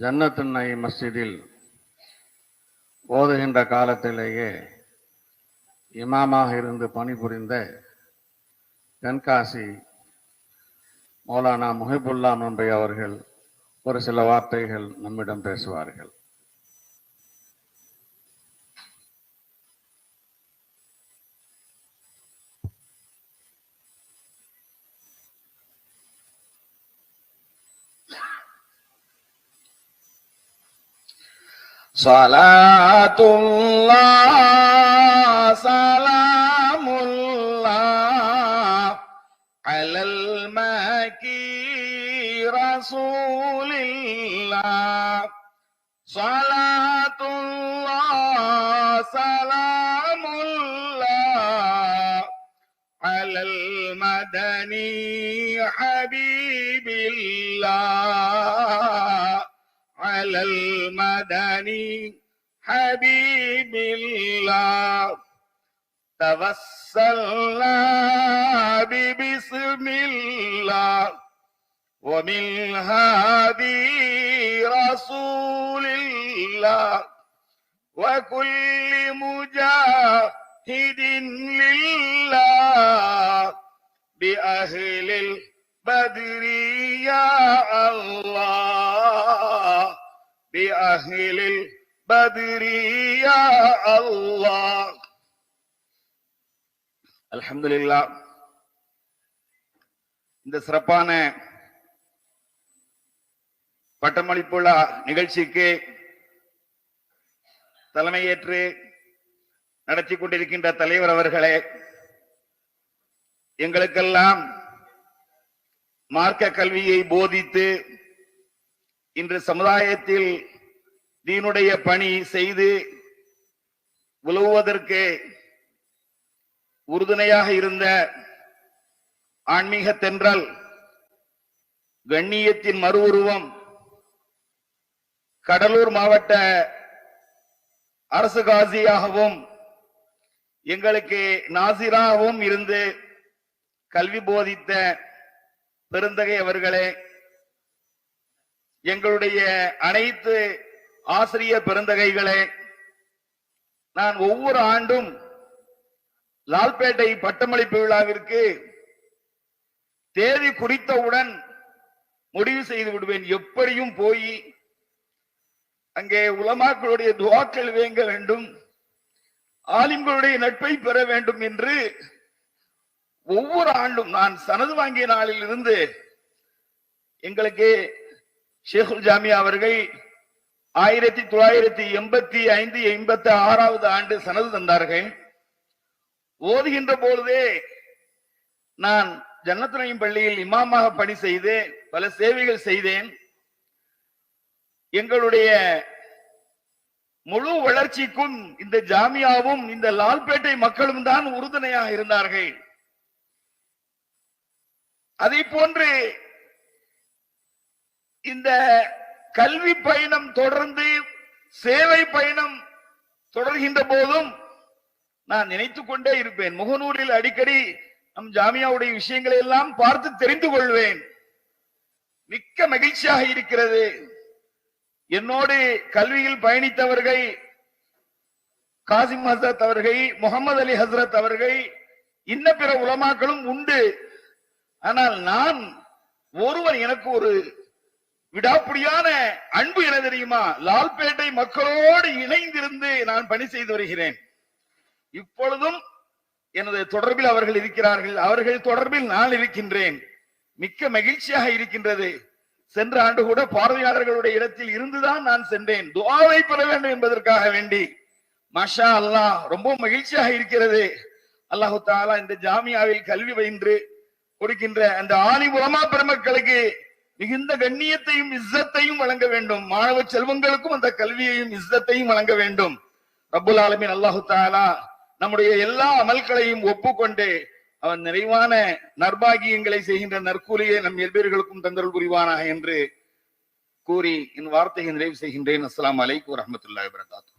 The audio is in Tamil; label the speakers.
Speaker 1: ஜன்னத்துன்னை மஸ்ஜிதில் ஓதுகின்ற காலத்திலேயே இமாமாக இருந்து பணிபுரிந்த தென்காசி மௌலானா முஹிபுல்லா நோன்பை அவர்கள் ஒரு சில வார்த்தைகள் நம்மிடம் பேசுவார்கள்.
Speaker 2: صلاة الله سلام الله على المكي رسول الله صلاة الله على المدني حبيب الله توسلنا ببسم الله. ومن هادي رسول الله وكل مجاهد لله. بأهل البدر يا الله. بأهل البدر يا الله الحمد لله இந்த சிறப்பான பட்டமளிப்பு விழா நிகழ்ச்சிக்கு தலைமையேற்று நடத்தி கொண்டிருக்கின்ற தலைவர் அவர்களே எங்களுக்கெல்லாம் மார்க்க கல்வியை போதித்து இன்று சமுதாயத்தில் தீனுடைய பணி செய்து உலவுவதற்கு உறுதுணையாக இருந்த ஆன்மீக தென்றல் கண்ணியத்தின் மறு உருவம் கடலூர் மாவட்ட அரசு காசியாகவும் எங்களுக்கு நாசிராகவும் இருந்து கல்வி போதித்த பெருந்தகை அவர்களே எங்களுடைய அனைத்து ஆசிரியர் பெருந்தகைகளே நான் ஒவ்வொரு ஆண்டும் லால்பேட்டை பட்டமளிப்பு விழாவிற்கு தேதி குறித்தவுடன் முடிவு செய்து விடுவேன். எப்படியும் போய் அங்கே உலமாக்களுடைய துவாக்கள் வேங்க வேண்டும். ஆலிம்களுடைய நட்பை பெற வேண்டும் என்று ஒவ்வொரு ஆண்டும் நான் சனது வாங்கிய நாளில் இருந்து எங்களுக்கு ஷேகுல் ஜாமியா அவர்கள் ஆயிரத்தி தொள்ளாயிரத்தி எண்பத்தி ஐந்து எண்பத்தி ஆறாவது ஆண்டு சனது தந்தார்கள். ஓதுகின்ற பொழுதே நான் ஜன்னத்துணையும் பள்ளியில் இமாமாக பணி செய்து பல சேவைகள் செய்தேன். எங்களுடைய முழு வளர்ச்சிக்கும் இந்த ஜாமியாவும் இந்த லால்பேட்டை மக்களும் தான் உறுதுணையாக இருந்தார்கள். அதை போன்று இந்த கல்வி பயணம் தொடர்ந்து சேவை பயணம் தொடர்கின்ற போதும் நான் நினைத்துக் கொண்டே இருப்பேன். முகநூலில் அடிக்கடி நம் ஜாமியாவுடைய விஷயங்களை எல்லாம் பார்த்து தெரிந்து கொள்வேன். மிக்க மகிழ்ச்சியாக இருக்கிறது. என்னோடு கல்வியில் பயணித்தவர்கள் காசிம் ஹசரத் அவர்கள் முகமது அலி ஹசரத் அவர்கள் இன்ன பிற உலமாக்களும் உண்டு. ஆனால் நான் ஒருவர் எனக்கு ஒரு விடாப்பிடியான அன்பு என தெரியுமா? லால்பேட்டை மக்களோடு இணைந்திருந்து நான் பணி செய்து வருகிறேன். இப்பொழுதும் எனது தொடர்பில் அவர்கள் இருக்கிறார்கள். அவர்கள் தொடர்பில் நான் இருக்கின்றேன். மிக்க மகிழ்ச்சியாக இருக்கின்றது. சென்ற ஆண்டு கூட பார்வையாளர்களுடைய இடத்தில் இருந்துதான் நான் சென்றேன். துவாவை பெற வேண்டும் என்பதற்காக வேண்டி. மஷா அல்லாஹ் ரொம்ப மகிழ்ச்சியாக இருக்கிறது. அல்லாஹு தாலா இந்த ஜாமியாவில் கல்வி பயின்று கொடுக்கின்ற அந்த ஆணி உலமா பெருமக்களுக்கு மிகுந்த கண்ணியத்தையும் இஸ்ஸத்தையும் வழங்க வேண்டும். மாணவ செல்வங்களுக்கும் அந்த கல்வியையும் இஸ்ஸத்தையும் வழங்க வேண்டும். ரபுல் ஆலமின் அல்லாஹு தாலா நம்முடைய எல்லா அமல்களையும் ஒப்புக்கொண்டு அவன் நிறைவான நர்பாகியங்களை செய்கின்ற நற்கூலியை நம் எல்பேர்களுக்கும் தந்தருள் புரிவானாக என்று கூறி என் வார்த்தையை நிறைவு செய்கின்றேன். அஸ்லாம் அலைக்கும் வரமத்துல்லா வரகாத்து